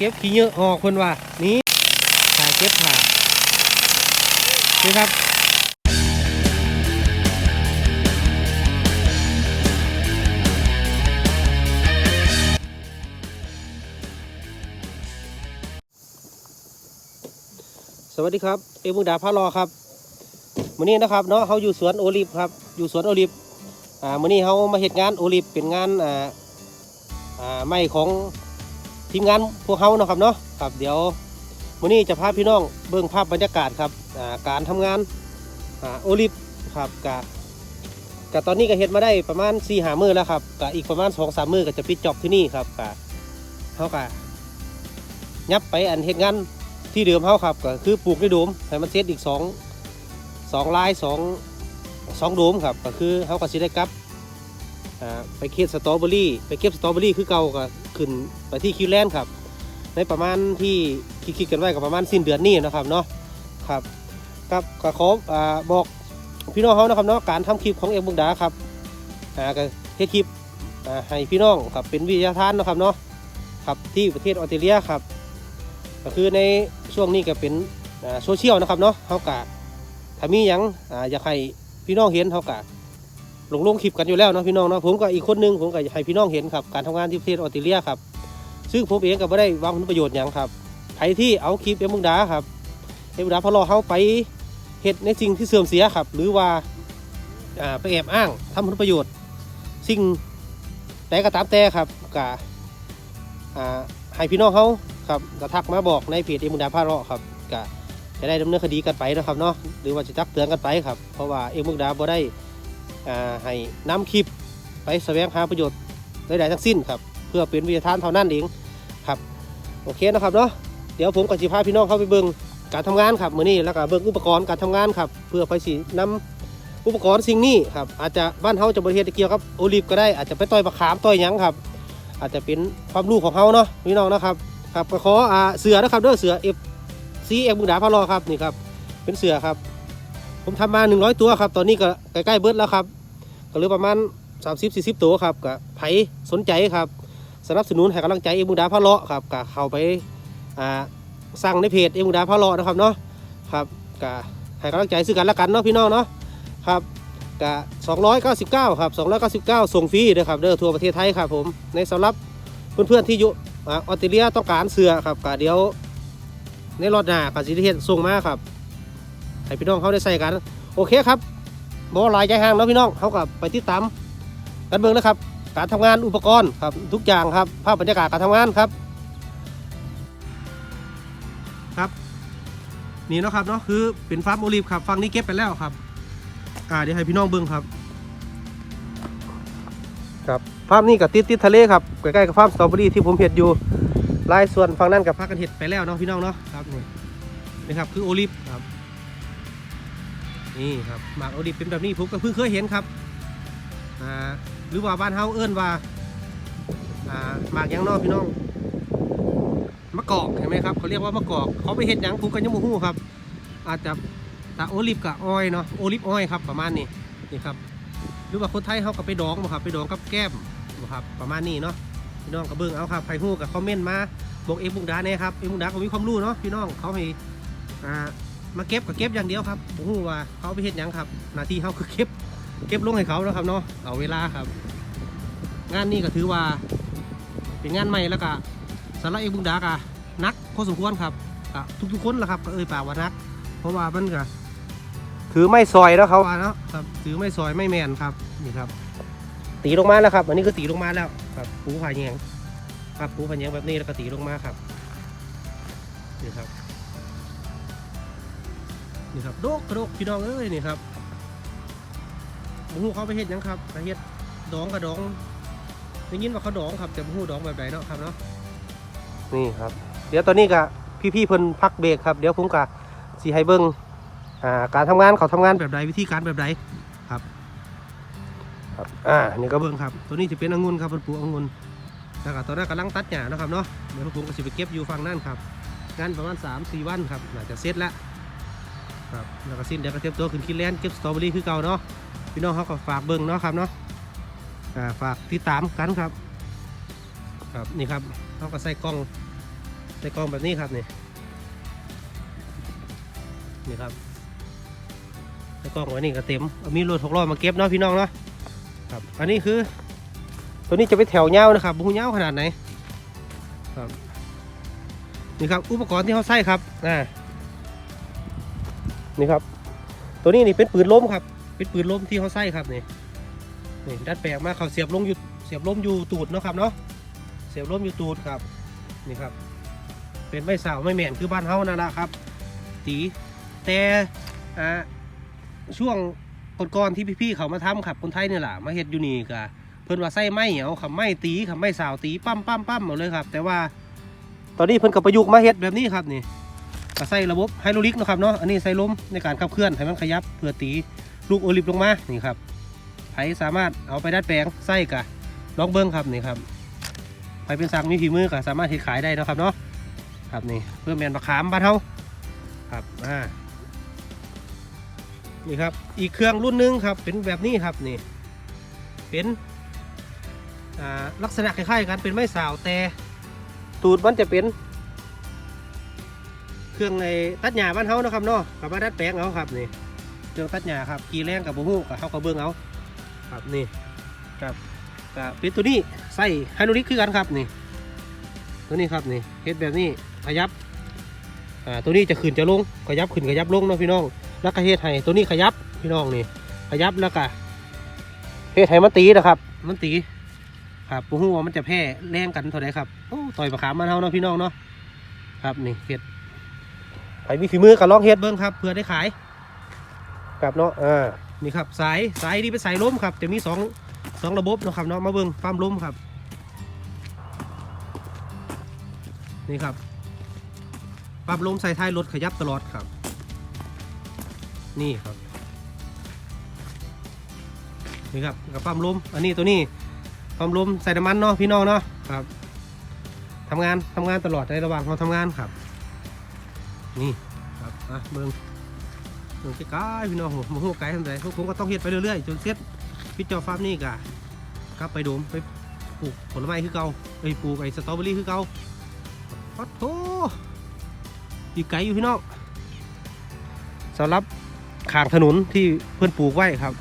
เก็บขี้เยอะออกคนว่า นี่ถ่ายเก็บผ่านี่ครับสวัสดีครับ เอมุงดาพารอครับมื้อนี้นะครับเนาะเขาอยู่สวนโอลิฟครับอยู่สวนโอลิฟอ่ามื้อนี้เขามาเฮ็ดงานโอลิฟเป็นงานอ่าอ่าไม่ของ ทีมงานพวกเขาเนาะครับเนาะครับเดี๋ยวมื้อนี้จะพาพี่น้องเบิ่งภาพบรรยากาศครับการทำงานโอลิฟครับกะกะตอนนี้ก็เฮ็ดมาได้ประมาณ4ี่หามือแล้วครับกะอีกประมาณ2อสามมือก็จะปิดจอบที่นี่ครับกะเขากะยับไปอันเฮ็ดงานที่เดิมเขาครับก็คือปลูกในโดมให้มันเซตอีกสองสองลายสองสองโดมครับก็คือเขาก็สิได้กลับไปเก็บสตรอเบอรี่ ไปเก็บสตรอเบอรี่คือเก่าก็ ขึ้นไปที่คิวแลนด์ครับ ในประมาณที่คิดๆกันไว้ก็ประมาณสิ้นเดือนนี้นะครับเนาะครับครับก็ขออ่าบอกพี่น้องเขานะครับเนาะการทำคลิปของเอ็มบุงดาครับอ่าก็เฮ็ดคลิปอ่าให้พี่น้องครับเป็นวิทยาทานนะครับเนาะครับที่ประเทศออสเตรเลียครับ ก็คือในช่วงนี้ก็เป็นอ่าโซเชียลนะครับเนาะเขากะถ้ามีหยังอ่าอยากให้พี่น้องเห็นเขากะ ลงลงคลิปกันอยู่แล้วเนาะพี่น้องเนาะผมก็อีกคนนึงผมก็อยากให้พี่น้องเห็นครับการทำงานที่ประเทศออสเตรเลียครับซึ่งผมเองก็ไม่ได้วางผลประโยชน์หยังครับใครที่เอาคลิปเอ็มมุงดาครับเอ็มมุงดาพอรอเขาไปเห็ดในสิ่งที่เสื่อมเสียครับ หรือว่าไปแอบอ้างทำผลประโยชน์ สิ่งใดก็ตามแต่ครับกะอ่าให้พี่น้องเขาครับก็ทักมาบอกในเพจเอ็มุงดาพาเราครับก็จะได้ดำเนินคดีกันไปนะครับเนาะหรือว่าจะตักเตือนกันไปครับ เพราะว่าเอ็มุงดาบ่ได้ ให้นำคลิปไปแสวงหาประโยชน์ใดๆทั้งสิ้นครับ เพื่อเป็นวิทยาทานเท่านั้นเองครับโอเคนะครับเนาะเดี๋ยวผมกับสิพาพี่น้องเข้าไปเบิ่งการทำงานครับมื้อนี้แล้วก็เบิ่งอุปกรณ์การทำงานครับเพื่อไปสินำอุปกรณ์สิ่งนี้ครับอาจจะบ้านเฮาจะบริเฮ็ดเกี่ยวกับโอลิฟก็ได้อาจจะไปต่อยมะขามต่อยยังครับ อาจจะเป็นความรู้ของเฮาเนาะพี่น้องนะครับครับก็ขออ่าเสือนะครับเด้อเสือเอฟซีเอ็มบุงดาพะรอครับนี่ครับเป็นเสือครับ ผมทำมา 100 ตัวครับ ตอนนี้ก็ใกล้ๆเบิดแล้วครับ ก็เหลือประมาณ 30-40 ตัวครับก็ไผสนใจครับ สนับสนุนให้กำลังใจเอ็มบุดาพะเลาะครับก็เข้าไปอ่าสั่งในเพจเอ็มบุดาพะเลาะนะครับเนาะครับก็ให้กำลังใจซึ่งกันละกันเนาะพี่น้องเนาะครับก็299ครับ299 ส่งฟรีเด้อครับเด้อทั่วประเทศไทยครับผมในสำหรับเพื่อนๆที่อยู่ออสเตรเลียต้องการเสือครับกะเดี๋ยวในรถหน้ากะสิได้เฮ็ดส่งมาครับให้พี่น้องเขาได้ใส่กัน โอเคครับ บ่หลายใจห่างเนาะพี่น้องเขากับไปติดตามกันเบิ่งนะครับ การทำงานอุปกรณ์ครับทุกอย่างครับ ภาพบรรยากาศการทำงานครับครับนี่เนาะครับเนาะคือเป็นฟาร์มโอลิฟครับฟังนี้เก็บไปแล้วครับ อ่าเดี๋ยวให้พี่น้องเบิ่งครับ ครับฟาร์มนี้กับติดติดทะเลครับใกล้ๆกับฟาร์มสตรอเบอรี่ที่ผมเห็ดอยู่ลายส่วนฝั่งนั้นกับพักกันเห็ดไปแล้วเนาะพี่น้องเนาะครับนี่นี่ครับคือโอลิฟครับ นี่ครับหมากโอลิฟเป็นแบบนี้ผมก็เพิ่งเคยเห็นครับอ่าหรือว่าบ้านเฮาเอิ้นว่าอ่าหมากยังนาะพี่น้องมะกอกเห็นไหมครับเขาเรียกว่ามะกอกเขาไปเห็ดหยังผมก็ยังบ่ฮู้ครับ อาจจะตาโอลิฟกับออยเนาะโอลิฟออยครับประมาณนี้นี่ครับหรือว่าคนไทยเขาก็ไปดองบ่ครับไปดองกับแก้มบ่ครับประมาณนี้เนาะพี่น้องก็เบิ่งเอาครับใครฮู้กับคอมเมนต์มาบอกเอ็มบุงดาเนี่ยครับเอ็มบุงดาก็มีความรู้เนาะพี่น้องเขาให้อ่า มาเก็บกับเก็บอย่างเดียวครับผมฮู้ว่าเขาเอาไปเฮ็ดหยังครับหน้าที่เขาคือเก็บ เก็บลงให้เขาแล้วครับเนาะเอาเวลาครับ งานนี้ก็ถือว่า เป็นงานใหม่แล้วก็สำหรับเอ็มบุงดาก็นักพอสมควรครับก็ทุกๆคนแหละครับก็เอ่ยปากว่านัก เพราะว่ามันก็ถือไม่ซอยแล้วเขาว่าเนาะครับถือไม่ซอยไม่แมนครับนี่ครับ ตีลงมาแล้วครับ อันนี้คือตีลงมาแล้วครับปูผาแยงครับปูผาแยงแบบนี้แล้วก็ตีลงมาครับนี่ครับ นี่ครับโดกกระโดกพี่น้องเอ้ยนี่ครับหมูเขาไปเฮ็ดหยังครับไปเฮ็ดดองกระดองได้ยินว่าเขาดองครับแต่หมูดองแบบไหนเนาะครับเนาะนี่ครับ เดี๋ยวตอนนี้ก็พี่ๆเพิ่นพักเบรกครับเดี๋ยวผมก็สีให้เบิ้งอ่าการทำงานเขาทำงานแบบใดวิธีการแบบใดครับ ครับอ่านี่ก็เบิ่งครับ ตัวนี้จะเป็นองุ่นครับเป็นปลูกองุ่นแล้วก็ตอนนั้นกำลังตัดหญ้านะครับเนาะเดี๋ยวผมก็จะไปเก็บอยู่ฝั่งนั่นครับงานประมาณ3 4วันครับน่าจะเสร็จแล้ว ครับแล้วก็สิ้นเดี๋ยวก็เตรียมตัวขึ้นคิดแลนเก็บสตรอเบอรี่คือเก่าเนาะพี่น้องเขาก็ฝากเบิ่งเนาะครับเนาะอ่าฝากติดตามกันครับ ครับนี่ครับเขาก็ใส่กล้องใส่กล่องแบบนี้ครับนี่นี่ครับใส่กล่องไว้นี่ก็เต็มเอามีรถหกล้อมาเก็บเนาะพี่น้องเนาะครับอันนี้คือ ตัวนี้จะไปแถวเงาวนะครับบุ้งเงาขนาดไหนครับนี่ครับอุปกรณ์ที่เขาใส่ครับอ่า นี่ครับ ตัวนี้นี่เป็นปืนล้มครับ เป็นปืนล้มที่เขาใส่ครับนี่นี่ดัดแปลงมากเขาเสียบลงอยู่เสียบล้มอยู่ตูดเนาะครับเนาะเสียบล้มอยู่ตูดครับนี่ครับ เป็นไม่สาวไม่แม่นคือบ้านเฮานั่นแหละครับ ตีแต่อ่าช่วงก่อนๆที่พี่ๆเขามาทำครับคนไทยเนี่ยแหละมาเฮ็ดอยู่นี่กะเพิ่นว่าใส่ไม้เอาคำไม้ตีคำไม้สาวตีปั้มปั้มปั้มหมดเลยครับ แต่ว่า ตอนนี้เพิ่นก็ประยุกต์มาเฮ็ดแบบนี้ครับนี่ ก็ใส่ระบบไฮดรอลิกเนาะครับเนาะอันนี้ใส่ลมในการขับเคลื่อนให้มันขยับเพื่อตีลูกโอลิฟลงมานี่ครับใครสามารถเอาไปดัดแปลงใส่กะลองเบิ้งครับนี่ครับใครเป็นสังมีฝีมือก็สามารถเฮ็ดขายได้นะครับเนาะครับนี่เพื่อแมนประขามบ้านเฮาครับอ่านี่ครับอีกเครื่องรุ่นหนึงครับเป็นแบบนี้ครับนี่ เป็นลักษณะคล้ายๆกันเป็นไม้สาวแต่ตูดมันจะเป็น เครื่องในตัดหญ้าบ้านเฮานะครับเนาะกับมาดัดแปลงเอาครับนี่เครื่องตัดหญ้าครับกีแรงกับบุหูกับเฮากับเบิ้งเอาครับนี่ครับกับเป็นตัวนี้ใส่ไฮโดรลิกคือกันครับนี่ ตัวนี้ครับนี่เฮ็ดแบบนี้ขยับอ่าตัวนี้จะขึ้นจะลงขยับขึ้นขยับลงเนาะพี่น้องแล้วก็เฮ็ดให้ตัวนี้ขยับพี่น้องนี่ขยับแล้วก็เฮ็ดให้มันตีนะครับมันตีครับปูหัวามันจะแพร่แรงกันเท่าไหร่ครับโอ้ต่อยประขามมันเฮาเนาะพี่น้องเนาะครับนี่เฮ็ด ใครมีฝีมือก็ลองเฮ็ดเบิ้งครับเพื่อได้ขายครับเนาะอ่านี่ครับสายสายนี่เป็นสายล้มครับจะมีสองสองระบบเนาะครับเนาะมาเบิ้งปั๊มล้มครับ นี่ครับปั๊มล้มใส่ท้ายรถขยับตลอดครับ นี่ครับนี่ครับกับปั๊มล้มอันนี้ตัวนี้ความลมใส่น้ำมันเนาะพี่น้องเนาะครับทำงานทำงานตลอดในระหว่างเราทำงานครับ นี่ครับอะเบิ้งเบิ้งใกล้ๆพี่น้องโมาหูไกลทำไรพวกผมก็ต้องเฮ็ดไปเรื่อยๆจนเสร็จพิจอฟาร์มนี่กะครับไปโดมไปปลูกผลไม้คือเก่าไปปลูกไอ้สตรอเบอรี่คือเก่าปัดโถอีกไกลอยู่พี่น้องสำหรับขางถนนที่เพื่อนปลูกไว้ครับ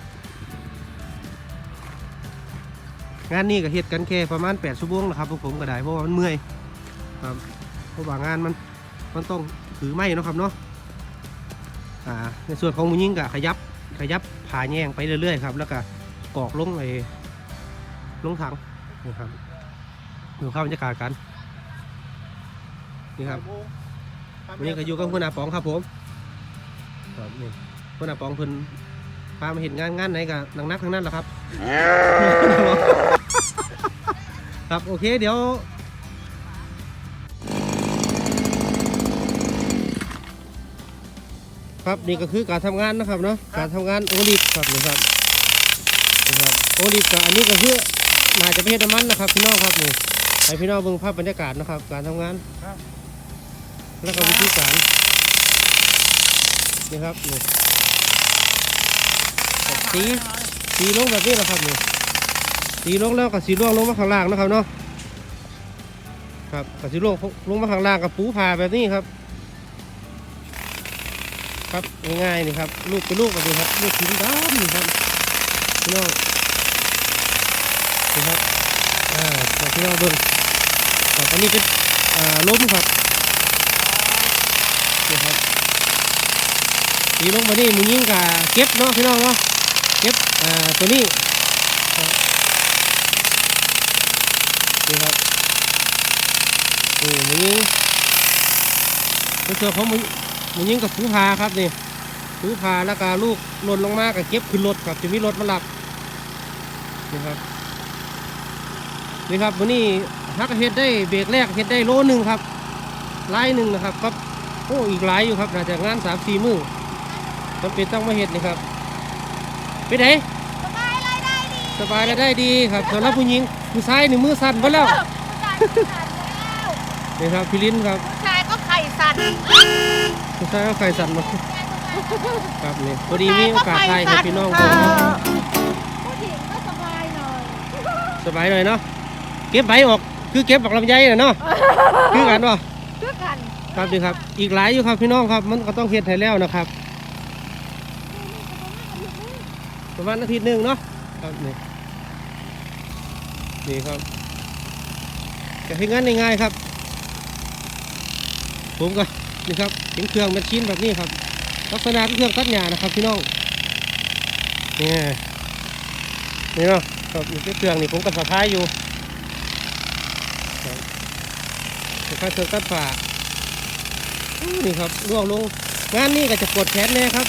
งานนี้ก็เฮ็ดกันแค่ประมาณ8ชั่วโมงนะครับพวกผมก็ได้เพราะว่ามันเมื่อยครับเพราะว่างานมันมันต้อง ถือไม้เนาะครับเนาะอ่าในส่วนของมุยิงก็ขยับขยับผ่าแยงไปเรื่อยๆครับ แล้วก็กรอกลงไอ้ลงถังนะครับดูเข้าบรรยากาศกันนี่ครับวันนี้ก็อยู่กับคุณอาป๋องครับผมครับนี่คุณอาป๋องเพิ่นพามาเห็นงานงานไหนกับนังนักทั้งนั้นแหละครับ ครับ โอเค เดี๋ยว ครับนี่ก็คือการทำงานนะครับเนาะการทำงานโอลิฟครับนี่ครับนี่ครับโอลิฟกับอันนี้ก็คือน่าจะเป็นเฮ็ดน้ำมันนะครับ พี่น้องครับนี่ให้พี่น้องเบิ่งภาพบรรยากาศนะครับ การทำงานแล้วก็วิธีการนี่ครับนี่สีสีลงแบบนี้นะครับนี่สีลงแล้วกับสีล่วงลงมาข้างล่างนะครับเนาะครับกับสีล่วงลงมาข้างล่างกับปูผ่าแบบนี้ครับ ครับง่ายๆนี่ครับ ลูกเป็นลูกแบบนี้ครับลูกชิ้นดำนี่ครับพี่น้องนี่ครับอ่าพี่น้องเบิ่งครับอันนี้เป็นอ่าล้มครับนี่ครับสีลงมานี่มือยิงกับเก็บเนาะพี่น้องเนาะเก็บอ่าตัวนี้นี่ครับนี่หมูยิงเป็นส่วนของมูห มูยิงกับผูพาครับนี่ผูพาแล้วก็ลูกหล่นลงมาก็เก็บขึ้นรถครับจะมีรถมาหลับนี่ครับนี่ครับวันนี้ฮักเฮ็ดได้เบรกแรกเฮ็ดได้โลหนึ่งครับไล่หนึ่งนะครับครับโอ้อีกหลายอยู่ครับน่าจะงานสามสี่มือจำเป็นต้องมาเฮ็ดนี่ครับไปไหนสบายรายได้ดีสบายและได้ดีครับสำหรับผู้หญิงผู้ชายนี่มือสั่นไปแล้วผู้ชายก็สั่นแล้วนี่ครับพี่ลิ้นครับ ผู้ชายก็ไข่สั่นผู้ชายก็ไข่สั่นมาครับนี่พอดีมีโอกาสไทยให้พี่น้องผมผู้หญิงก็สบายหน่อยสบายหน่อยเนาะเก็บใบออกคือเก็บบักลำไยน่ะเนาะคือกันวะคือกันครับดีครับ อีกหลายอยู่ครับพี่น้องครับ มันก็ต้องเฮ็ดให้แล้วนะครับประมาณอาทิตย์หนึ่งเนาะครับนี่นี่ครับจะให้งานง่ายๆครับ ผมก็นี่ครับเป็นเครื่องเป็นชิ้นแบบนี้ครับ ลักษณะเครื่องตัดหญ้านะครับพี่น้องนี่นี่เนาะครับนี่เป็นเครื่องนี่ผมก็สะพายอยู่ครับคล้ายเครื่องตัดฝานี่ครับล่วงลงงานนี้ก็จะปวดแขนแน่ครับ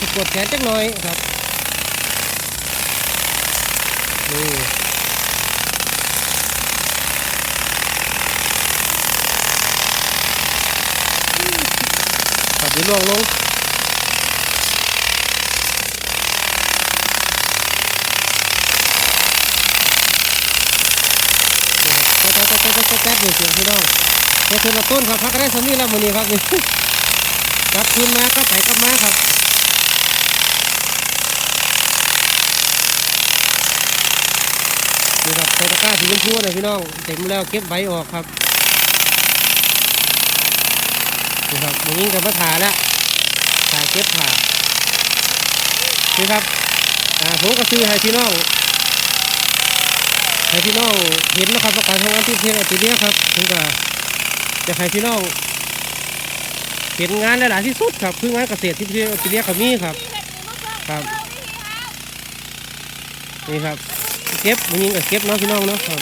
จะปวดแขนจักหน่อยครับนี่ ดีล่วงลงแก๊สแก๊สแก๊สแก๊สแก๊สนี่เสียงพี่น้องเดี๋ยวเธอละต้นครับพักได้สำนีแล้วมือนี้ครับนี่กลับคืนมาก็ไปกลับมาครับนี่ครับใส่ตะกร้าสีชมพูนะพี่น้องเต็มแล้วเก็บใบออกครับ นี่ครับอย่งกับมะถาแล้วถาเก็บผ่านี่ครับอ่าผมก็ซื้อให้พี่น้องให้พี่น้องเห็นนะครับว่าการทำงานที่เทนอติเลียครับผมก็จะให้พี่น้องเห็นงานหลายที่สุดครับคืองานเกษตรที่เทนอติเลียเขามีครับ ครับนี่ครับเก็บมันยิงกับเก็บเนาะพี่น้องเนาะครับ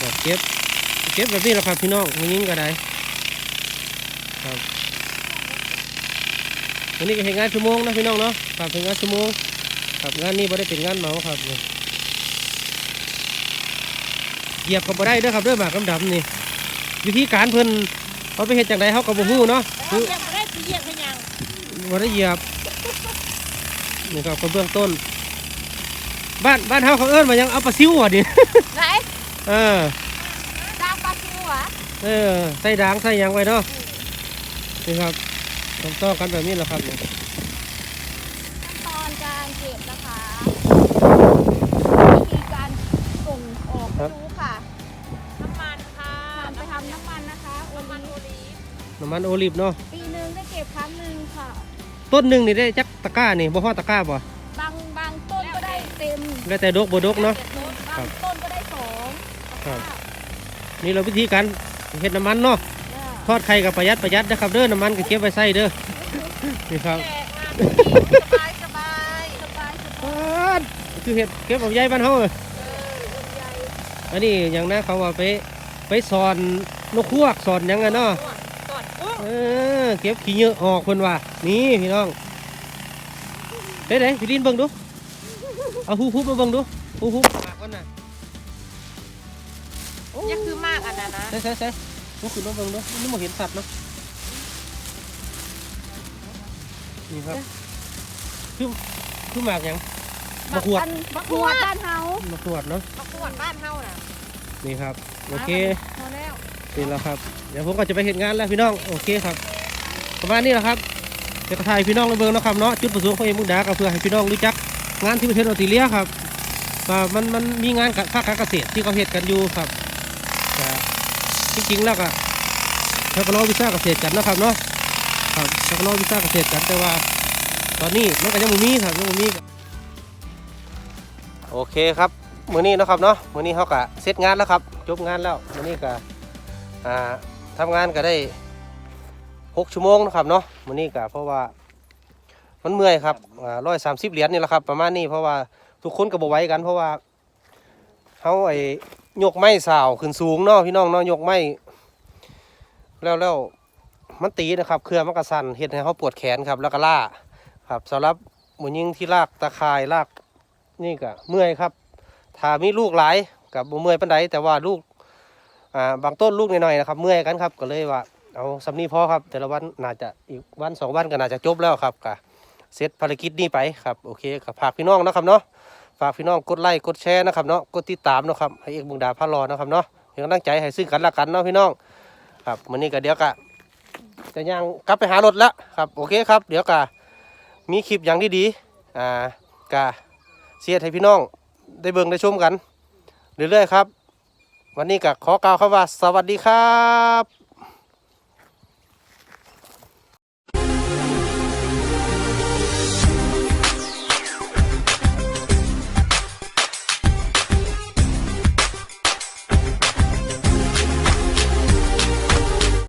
ครับเก็บเก็บแบบนี้แหละครับพี่น้องมันยิงก็ได้ครับวันนี้ก็เห็นงานชั่วโมงนะพี่น้องเนาะครับเป็นงานชั่วโมงครับงานนี้ไม่ได้เป็นงานเหมาครับนี่เหยียบก็บ่ได้เด้อครับเด้อหมากกำดำนี่วิธีการเพิ่นเขาไปเฮ็ดจังไดเขาก็บ่ฮู้เนาะเอายังไม่ได้เยี่ยมขยังบ่ได้เหยียบนี่ครับก็เบื้องต้น บ้านบ้านเฮาเขาเอิ้นว่าหยังเอาปลาซิวอะดิไหน เออดาวปลาซิวเหรอเออใส่ด่างใส่หยังไว้เนาะนี่ครับต้องต้องกันแบบนี้แหละครับนี่ขั้นตอนการเก็บนะคะวิธีการส่งออกรู้ค่ะน้ำมันค่ะไปทำน้ำมันนะคะน้ำมันโอลีฟน้ำมันโอลิฟเนาะปีหนึ่งได้เก็บครั้งหนึ่งค่ะ ต้นหนึ่งนี่ได้จักตะกร้านี่บ่ฮอดตะกร้าบ่บางบางต้นก็ได้เต็มแล้วแต่ดกบ่ดกเนาะบางต้นก็ได้สอง ครับ นี่เราวิธีการเฮ็ดน้ำมันเนาะทอดไข่กับประหยัดประหยัดนะครับเด้อน้ำมันก็เก็บไว้ใส่เด้อนี่ครับสบายสบายสบายสบายคือเห็ดเก็บเอาใหญ่บ้านเฮาเลยอันนี้อย่างนั้นเขาว่าไปไปสอนนกควกสอนหยังไงเนาะก่อนอุ้งเออเก็บขี้เหยอะออกคนว่านี่พี่น้องเด้เด้พี่ดินเบิ่งดูเอาฮู้ฮู้มาเบิ่งดูฮู้ฮู้ อนน่ะยังคือมากอันนั้นนะใส่ใส่ใส่ฮู้ขึ้นมาเบิ่งดูนี่บ่เห็นสัตว์เนาะนี่ครับคือคือหมากหยังมะขวดมะขวดบ้านเฮามะขวดเนาะมะขวดบ้านเฮาน่ะนี่ครับโอเคพอแล้วนี่แหละครับ เดี๋ยวผมก็จะไปเห็นงานแล้วพี่น้องโอเคครับประมาณนี้แหละครับจะถ่ายพี่น้องในเบิงนะครับเนาะจุดประสงค์ของเอ็มมุกดาก็เพื่อให้พี่น้องรู้จักงานที่ประเทศออสเตรเลียครับว่ามันมันมีงานกับภาคการเกษตรที่เขาเฮ็ดกันอยู่ครับแต่ จริงๆแล้วก็เขาก็รอวิชาเกษตรกันนะครับเนาะครับเขาก็รอวิชาเกษตรกันแต่ว่า ตอนนี้มันก็ยังม่มีครับยังม่มีโอเคครับมื้อนี้นะครับเนาะมื้อนี้เขาก็เสร็จงานแล้วครับจบงานแล้วมื้อนี้ก็อ่าทำงานก็ได้หกชั่วโมงนะครับเนาะมื้อนี้ก็เพราะว่ามันเมื่อยครับร้อยสามสิบเหรียญนี่แหละครับ ประมาณนี้เพราะว่าทุกคนก็บ่ไหวกัน เพราะว่าเขาไอ ยกไม้สาวขึ้นสูงเนาะพี่น้องเนาะยกไม้แล้วแล้วมันตีนะครับ เครือมันกระสันเห็ดให้เขาปวดแขนครับ แล้วก็ล่าครับสำหรับหมูยิงที่ลากตะข่ายลากนี่ก็เมื่อยครับถ้ามีลูกหลายกับเมื่อยปานใดแต่ว่าลูกอ่าบางต้นลูกหน่อยๆนะครับ เมื่อยกันครับก็เลยว่าเอาสำนีพอครับ แต่ละวันน่าจะอีกวันสองวันก็น่าจะจบแล้วครับก็เสร็จภารกิจนี้ไปครับโอเคกับฝากพี่น้องนะครับเนาะ ฝากพี่น้องกดไลค์กดแชร์นะครับเนาะกดติดตามนะครับให้เอกบุงดาพารอนะครับเนาะเป็นกำลังใจให้ซึ่งกันและกันเนาะพี่น้อง ครับวันนี้ก็เดี๋ยวก็จะย่างกลับไปหารถแล้วครับโอเคครับ เดี๋ยวก็มีคลิปอย่างดีๆอ่ากะเสียให้พี่น้องได้เบิ่งได้ชมกันเรื่อยๆครับ วันนี้ก็ขอกล่าวคำว่าสวัสดีครับ